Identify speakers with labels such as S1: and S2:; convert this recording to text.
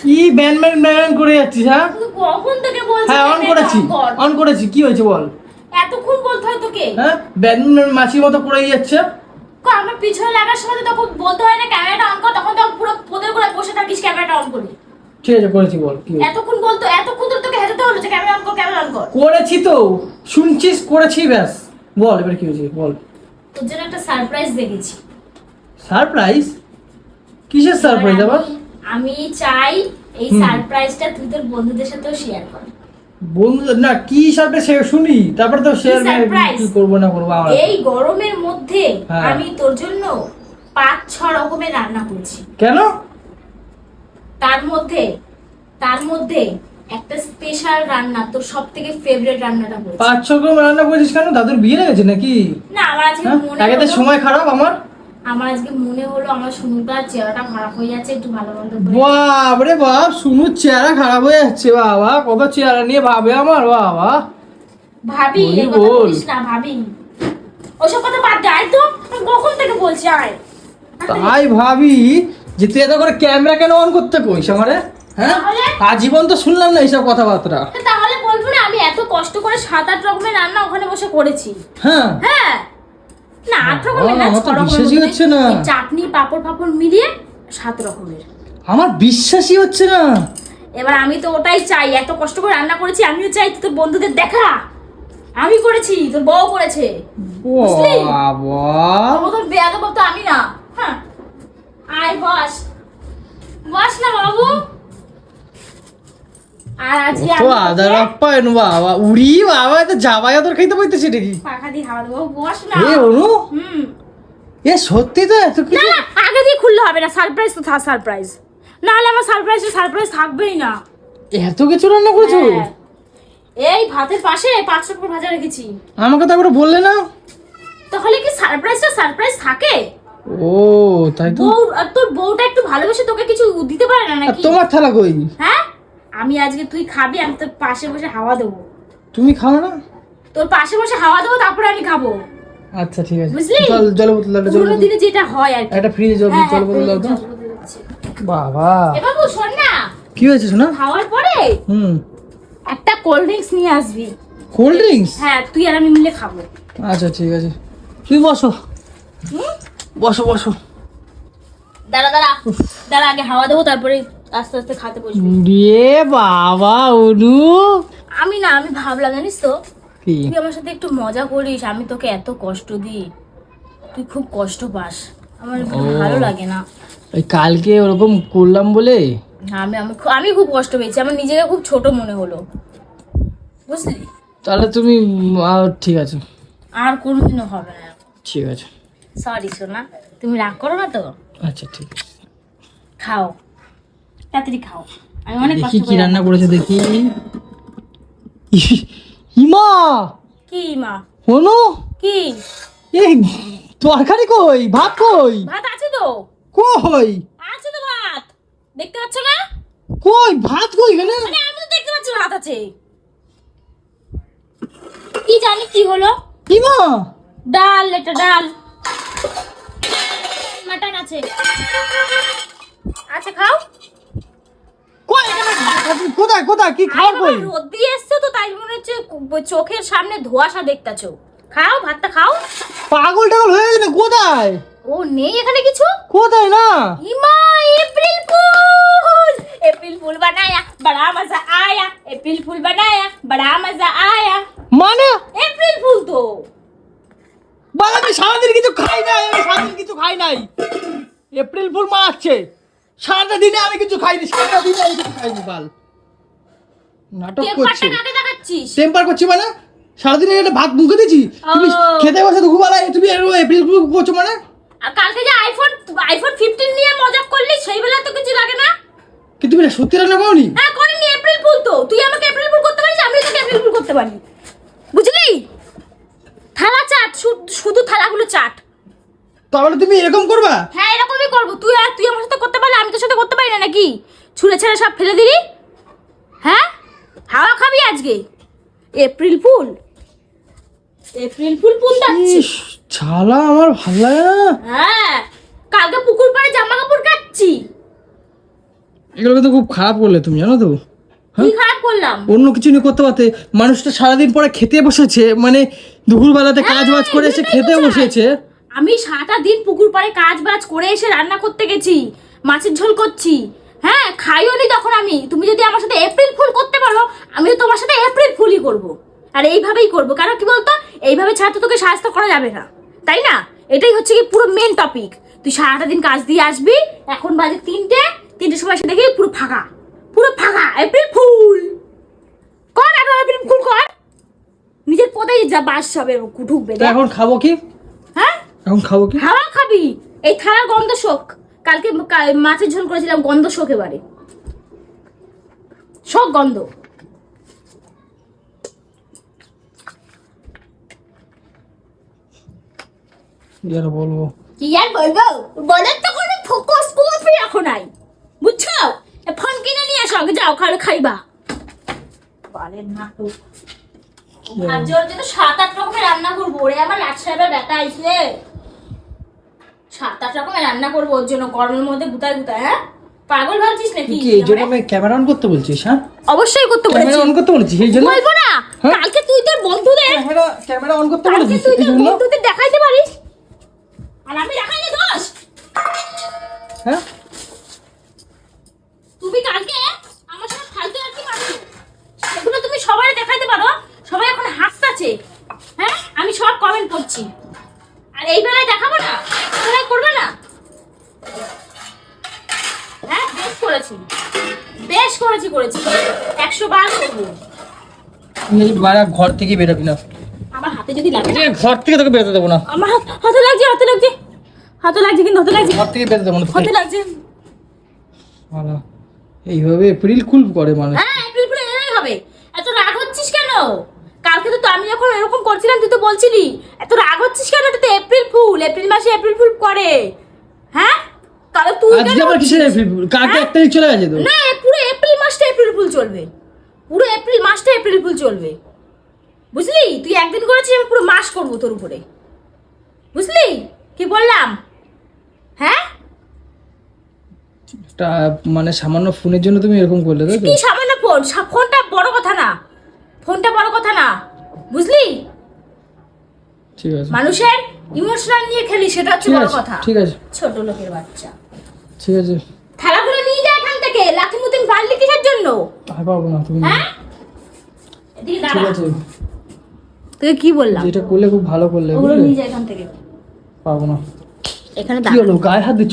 S1: কি ban ban ban করে যাচ্ছিস হ্যাঁ?
S2: কখন থেকে বলছিস
S1: হ্যাঁ অন করেছি
S2: কর?
S1: অন করেছি কি হয়েছে বল?
S2: এতক্ষণ বলতে হয় তোকে?
S1: হ্যাঁ ব্যান মাছির মতো পড়ে যাচ্ছে।
S2: আমার পিছনে লাগার সময় তো তখন বলতে হয় না ক্যামেরাটা অন কর তখন তো পুরো পোদের করে বসে থাকিস ক্যামেরাটা অন করে।
S1: ঠিক আছে করেছি বল কি?
S2: এতক্ষণ বলতো এতক্ষণ ধরে তোকে হেঁটে হলো যে ক্যামেরা অন কর ক্যামেরা অন কর।
S1: করেছি তো শুনছিস? করেছি ব্যাস। বল এবার কি হয়েছে বল।
S2: তোর জন্য একটা সারপ্রাইজ দেখেছি।
S1: সারপ্রাইজ কিসের সারপ্রাইজ আবার?
S2: আমি- চাই এই সারপ্রাইজটা তুই তোর বন্ধুদের সাথেও শেয়ার কর।
S1: বন্ধু না কি সারপ্রাইজ সে শুনি। তারপরে তো শেয়ার কি করব না করব আমরা
S2: এই গরমের মধ্যে
S1: হ্যাঁ।
S2: আমি তোর জন্য পাঁচ ছ রকমের রান্না করেছি।
S1: কেন?
S2: তার মধ্যে তার মধ্যে একটা স্পেশাল রান্না তোর সব থেকে ফেভারিট রান্নাটা
S1: পাঁচ ছ রকম রান্না করেছিস কেন? দাদুর বিয়ে লেগেছে নাকি?
S2: না আমার আজকে
S1: হ্যাঁ?
S2: মনে
S1: আগে তো সময় খারাপ আমার।
S2: আমার আজকে মনে হলো আমার সুনুটার চেহারাটা খারাপ হয়ে যাচ্ছে একটু ভালো মন্দ
S1: বাপ রে বাপ শুনু চেহারা খারাপ হয়ে যাচ্ছে বাবা। কত চেহারা নিয়ে ভাবে আমার বাবা।
S2: ভাবি। বলিস না ভাবি। ওসব কথা বাদ দে তো। কখন থেকে বলছি আয়।
S1: তাই ভাবি যে তুই এত করে ক্যামেরা কেন অন করতে কইস আমারে? হ্যাঁ? আজীবন তো শুনলাম না এইসব কথাবার্তা।
S2: তাহলে বলব না আমি এত কষ্ট করে সাত আট রকমের রান্না ওখানে বসে করেছি।
S1: হ্যাঁ।
S2: হ্যাঁ? না আট রকমের না ছ রকমের
S1: হচ্ছে না।
S2: চাটনি পাপড় ফাপড় মিলিয়ে সাত রকমের।
S1: আমার বিশ্বাসই হচ্ছে না।
S2: এবার আমি তো ওটাই চাই এত কষ্ট করে রান্না করেছি আমিও চাই তোর বন্ধুদের দেখা। আমি করেছি তোর বউ করেছে। বুঝলি?
S1: বাবা।
S2: তোর মতন বেয়াদব তো আমি না। হ্যাঁ আয় বস। বস না বাবু। আর আজকে
S1: তো আদা
S2: তোকে
S1: বাবা উড়ি বাবা এত জাবাই আদর খাইতে পাইতেছি নাকি?
S2: পাখা দিয়ে হাওয়া দেবো বস না
S1: এ অনু?
S2: হুম।
S1: এ সত্যি তো এত
S2: না
S1: কিছু?
S2: না আগে দিয়ে খুললে হবে না সারপ্রাইজ তো থাক সারপ্রাইজ না হলে আমার সারপ্রাইজ সারপ্রাইজ থাকবেই না।
S1: এত কিছু রান্না করেছ?
S2: হ্যাঁ। এই ভাতের পাশে ভাজা রেখেছি।
S1: আমাকে তো একবার বললে না।
S2: তাহলে কি সারপ্রাইজটা সারপ্রাইজ থাকে?
S1: ও তাই তো।
S2: তোর বউটা একটু ভালোবেসে তোকে কিছু দিতে পারে না নাকি?
S1: তোমার থালা কই?
S2: হ্যাঁ? আমি আজকে তুই খাবি আমি তোর পাশে বসে হাওয়া দেবো।
S1: তুমি খাও না?
S2: তোর পাশে বসে হাওয়া দেবো তারপরে আমি খাব।
S1: আচ্ছা ঠিক আছে।
S2: বুঝলি?
S1: জল জল বোতল দাও, জল
S2: দিনে যেটা হয় আর
S1: একটা ফ্রিজে জল
S2: হ্যাঁ,
S1: জল
S2: হ্যাঁ,
S1: বোতল দাও তো।
S2: বোতল দিচ্ছি।
S1: বাবা।
S2: এ বাবু শোন না।
S1: কি হয়েছে শোনা?
S2: খাওয়ার পরে
S1: হুম।
S2: একটা কোল্ড ড্রিঙ্কস নিয়ে আসবি।
S1: কোল্ড ড্রিঙ্কস
S2: হ্যাঁ তুই আর আমি মিলে খাব।
S1: আচ্ছা ঠিক আছে। তুমি বসো।
S2: হুম?
S1: বসো বসো।
S2: দাঁড়া দাঁড়া। দাঁড়া আগে হাওয়া দেবো তারপরে আস্তে আস্তে খাতে বসবি।
S1: রে বাবা অনু।
S2: আমি না আমি ভাবলাম জানিস তো তুই আমার সাথে একটু মজা করিস আমি তোকে এত কষ্ট দিই। তুই খুব কষ্ট পাস আমার ভালো লাগে না।
S1: ওই কালকে ওরকম করলাম বলে?
S2: আমি আমি আমি খুব কষ্ট পেয়েছি আমার নিজেকে খুব ছোট মনে হলো। বুঝলি?
S1: তাহলে তুমি ঠিক আছে।
S2: আর কোনোদিনও হবে না।
S1: ঠিক আছে।
S2: সরি সোনা তুমি রাগ করো না তো?
S1: আচ্ছা ঠিক আছে।
S2: খাও। তাড়াতাড়ি খাও। আমি অনেক কষ্ট
S1: কি রান্না করেছে দেখি। ইমা
S2: কি মা
S1: অনু
S2: কি?
S1: এই তরকারি কই? ভাত কই?
S2: ভাত আছে তো।
S1: কই?
S2: আছে তো ভাত। দেখতে পাচ্ছ না?
S1: কই? ভাত কই এখানে?
S2: মানে আমি তো দেখতে পাচ্ছি ভাত আছে। কি জানি কি হলো?
S1: ইমা
S2: ডাল এটা ডাল। মাটন আছে। আচ্ছা খাও।
S1: কোথায় কোথায়? কি খাওয়ার কই
S2: রোদ দিয়ে তো তাই মনে হচ্ছে চোখের সামনে ধোঁয়াশা দেখতাছো। খাও ভাতটা খাও।
S1: পাগল টাগল হয়ে গেছে কোথায়?
S2: ও নেই এখানে কিছু?
S1: কোথায় না?
S2: ইমা এপ্রিল ফুল! এপ্রিল ফুল বানায়া বড়া মজা আয়া। এপ্রিল ফুল বানায়া বড়া মজা আয়া।
S1: মানে?
S2: এপ্রিল ফুল তো।
S1: বাবা আমি সারাদিন কিছু খাই নাই আমি সারাদিন কিছু খাই নাই। এপ্রিল ফুল মারছে সারাটা দিনে আমি কিছু খাইনি সারাটা দিনে আমি কিছু খাইনি বাল। নাটক করছে। টেম্পার করছি মানে? সারাদিনে একটা ভাত মুখে দিয়েছি। তুমি খেতে বসে দুপুরবেলায় তুমি এপ্রিল ফুল করছ মানে?
S2: আর কালকে যে আইফোন আইফোন 15 নিয়ে মজা করলি সেই বেলা তো কিছু লাগে না?
S1: কি তুমি না সত্যি রান্না করনি?
S2: হ্যাঁ করিনি এপ্রিল ফুল তো। তুই আমাকে এপ্রিল ফুল করতে পারিস আমি তোকে এপ্রিল ফুল করতে পারি। বুঝলি? থালা চাট শুধু থালাগুলো চাট।
S1: তাহলে তুমি এরকম করবা?
S2: হ্যাঁ এরকমই করব। তুই আর তুই আমার সাথে করতে পারলে আমি তোর সাথে করতে পারি না নাকি? ছুঁড়ে ছেড়ে সব ফেলে দিলি? হ্যাঁ? হাওয়া খাবি আজকে? April fool. এপ্রিল ফুল ফুল যাচ্ছে।
S1: ইস, ছালা আমার ভালো লাগে না।
S2: হ্যাঁ কালকে পুকুর পাড়ে জামা কাপড় কাচ্ছি
S1: এগুলো তো খুব খারাপ করলে তুমি জানো তো।
S2: কি খারাপ করলাম?
S1: অন্য কিছু নিয়ে করতে পারতে। মানুষটা সারাদিন পরে খেতে বসেছে মানে দুপুরবেলাতে কাজ বাজ করে এসে খেতে বসেছে।
S2: আমি সারাটা দিন পুকুর পাড়ে কাজ বাজ করে এসে রান্না করতে গেছি মাছের ঝোল করছি। হ্যাঁ খাইও নি তখন আমি। তুমি যদি আমার সাথে এপ্রিল ফুল করতে পারো আমিও তোমার সাথে এপ্রিল ফুলই করব। আর এইভাবেই করব। কারণ কি বলতো? এইভাবে ছাড়া তো তোকে সাহায্য করা যাবে না। তাই না? এটাই হচ্ছে কি পুরো মেন টপিক তুই সারাটা দিন কাজ দিয়ে আসবি এখন বাজে তিনটে তিনটের সময় এসে দেখি পুরো ফাঁকা। পুরো ফাঁকা। এপ্রিল ফুল কর এখন এপ্রিল ফুল কর। নিজের পদেই যা বাস হবে ঢুকবে
S1: এখন খাব কি?
S2: হ্যাঁ?
S1: এখন খাব কি?
S2: হাওয়া খাবি। এই থালার গন্ধ শোক। কালকে মাছের ঝোল করেছিলাম গন্ধ শোক এবারে। শোক গন্ধ।
S1: কি আর বলব?
S2: কি আর বলব? বলার তো কোনো ফোকাস নাই। বুঝছ? ফোন কিনে নিয়ে আসো আগে যাও খাবে খাইবা। বালের নাটক ভাবছি ওর জন্য সাত আট রকমের রান্না করব। ওরে সাহেবের বেটা আইসলে সাত আট রকমের রান্না করব ওর জন্য গরমের মধ্যে গুতায় গুতায় হ্যাঁ? পাগল ভাবছিস নাকি?
S1: কি এই জন্য আমি ক্যামেরা অন করতে বলছিস হ্যাঁ?
S2: অবশ্যই করতে
S1: ক্যামেরা অন করতে বলছিস এই জন্য?
S2: বলব না।
S1: হ্যাঁ?
S2: কালকে তুই তোর বন্ধুদের
S1: ক্যামেরা ক্যামেরা অন করতে
S2: কালকে তুই তোর বন্ধুদের দেখাইতে পারিস। আর আমি দেখাইনি দোষ?
S1: হ্যাঁ
S2: তুমি কালকে আমার সাথে ফালতু আর কি মারছো সেগুলো তুমি সবাই দেখাইতে পারো সবাই এখন হাসতাছে হ্যাঁ আমি সব কমেন্ট করছি আর এই বেলায় দেখাবো না এই বেলায় করবে না হ্যাঁ বেশ করেছি বেশ করেছি করেছি। একশো বার করব।
S1: বারা ঘর থেকে বেরোবি না।
S2: আমার হাতে যদি লাগে
S1: ঘর থেকে তোকে বেরোতে দেবো না।
S2: আমার হাত লাগছে হাতে লাগছে। হাতে লাগছে কিন্তু হাতে লাগছে।
S1: ঘর থেকে বেরোতে দেবো না
S2: হাতে লাগছে।
S1: ভালো এইভাবে এপ্রিল কুল করে মানুষ।
S2: হ্যাঁ এপ্রিল ফুল এরাই হবে। এত রাগ হচ্ছিস কেন? কালকে তো আমি যখন এরকম করছিলাম তুই তো বলছিলি এত রাগ হচ্ছিস কেন? এটা তো এপ্রিল ফুল। এপ্রিল মাসে এপ্রিল ফুল করে। হ্যাঁ? তাহলে তুই
S1: আজকে আবার কিসের এপ্রিল ফুল? কালকে এক তারিখ চলে গেছে তো।
S2: না মাসটা এপ্রিল ফুল চলবে। পুরো এপ্রিল মাসটা এপ্রিল ফুল চলবে। বুঝলি? তুই একদিন করেছিস আমি পুরো মাস করব তোর উপরে। বুঝলি? কি বললাম? হ্যাঁ?
S1: মানে সামান্য ফোনের জন্য তুমি এরকম করলে তাই
S2: কি সামান্য ফোন? ফোনটা বড় কথা না। ফোনটা বড় কথা না। বুঝলি?
S1: ঠিক আছে।
S2: মানুষের ইমোশনাল নিয়ে খেলি সেটা হচ্ছে বড় কথা।
S1: ঠিক আছে।
S2: ছোট লোকের বাচ্চা।
S1: ঠিক আছে।
S2: লাঠি মতন পারলি কিসের জন্য?
S1: আর পারব না তুমি
S2: হ্যাঁ? এদিকে
S1: ঠিক
S2: দাঁড়া
S1: আছে
S2: তোকে কি বললাম?
S1: যেটা করলে খুব ভালো করলে
S2: ওগুলো নিয়ে যা এখান থেকে।
S1: পারব না।
S2: এখানে
S1: কি
S2: দাঁড়া।
S1: হলো গায়ে হাত দিচ্ছ?